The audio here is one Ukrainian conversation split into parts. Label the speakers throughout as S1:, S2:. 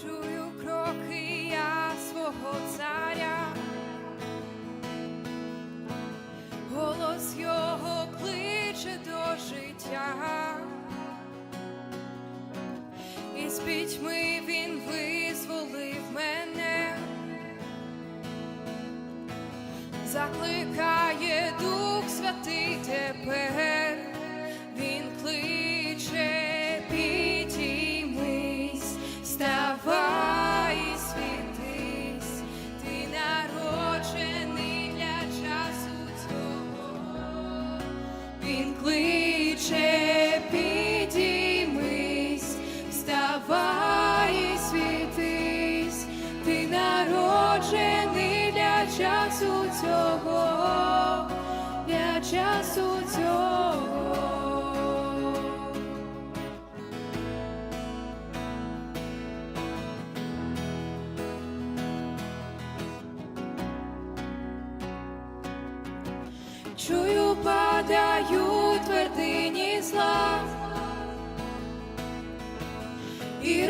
S1: чую кроки я свого царя, голос його кличе до життя, і з пітьми він визволив мене, закликає Дух Святий тепер, цього, для часу цього. Чую, падаю твердині зла, і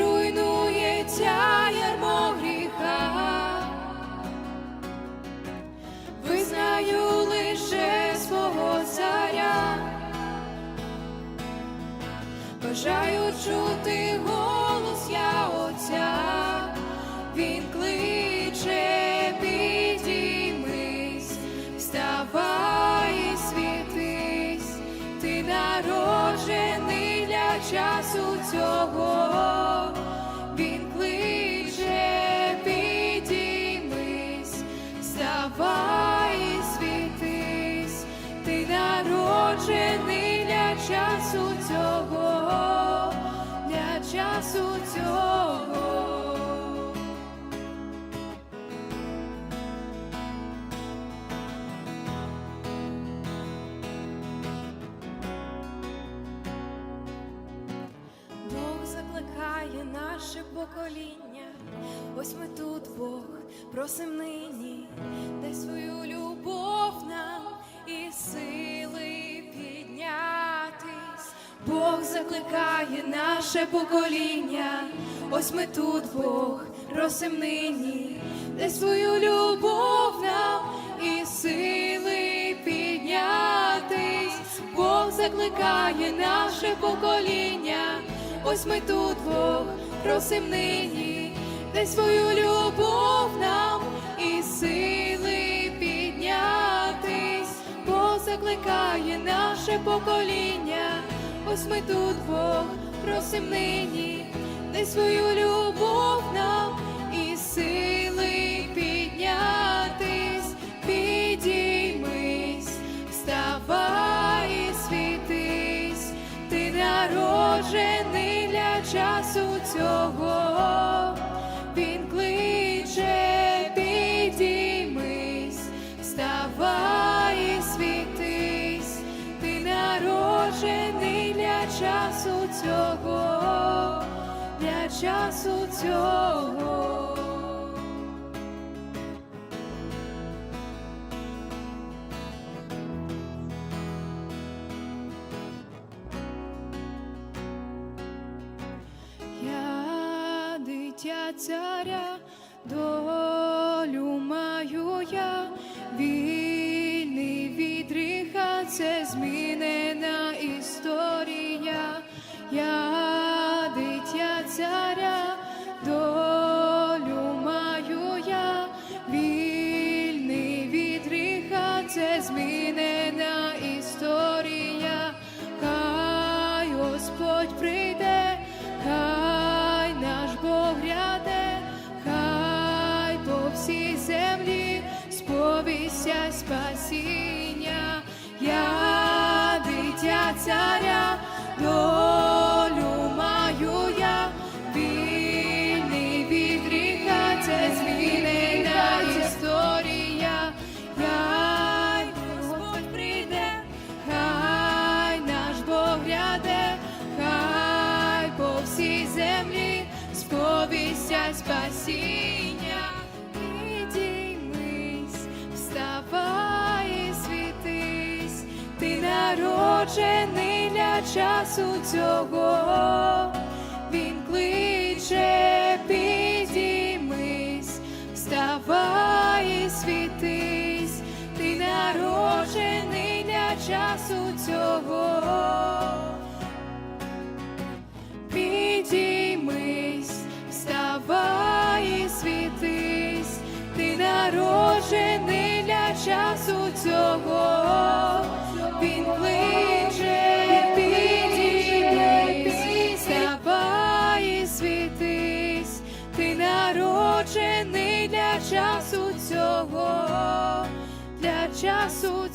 S1: бажаю чути голос я Отця, він кличе, підіймись, вставай і світись, ти народжений для часу цього, часу цього. Бог закликає наше покоління. Ось ми тут, Бог, просим нині, дай свою любов закликає наше покоління. Ось ми тут, Бог, просим нині, дай свою любов нам і сили піднятись. Бог закликає наше покоління. Ось ми тут, Бог, просим нині, дай свою любов нам і сили піднятись. Бог закликає наше покоління. Ось ми тут, Бог, просим нині, дай свою любов нам і сили піднятись, підіймись, вставай і світись, ти народжений для часу цього, часу цього, для часу цього. Я дитя царя, долю царя, долю маю я, вільний від гріха, це змінена історія. Хай Господь прийде, хай наш Бог ряде, хай по всій землі сповістя спасіння. Я дитя царя, долю сповіся спасіння, підіймись, вставай, і світись, ти народжений для часу цього, він кличе, підіймись, вставай, і світись, ти народжений для часу цього. Народжений для часу цього. Він кличе, підіймись, вставай і світись, ти народжений для часу цього, для часу цього.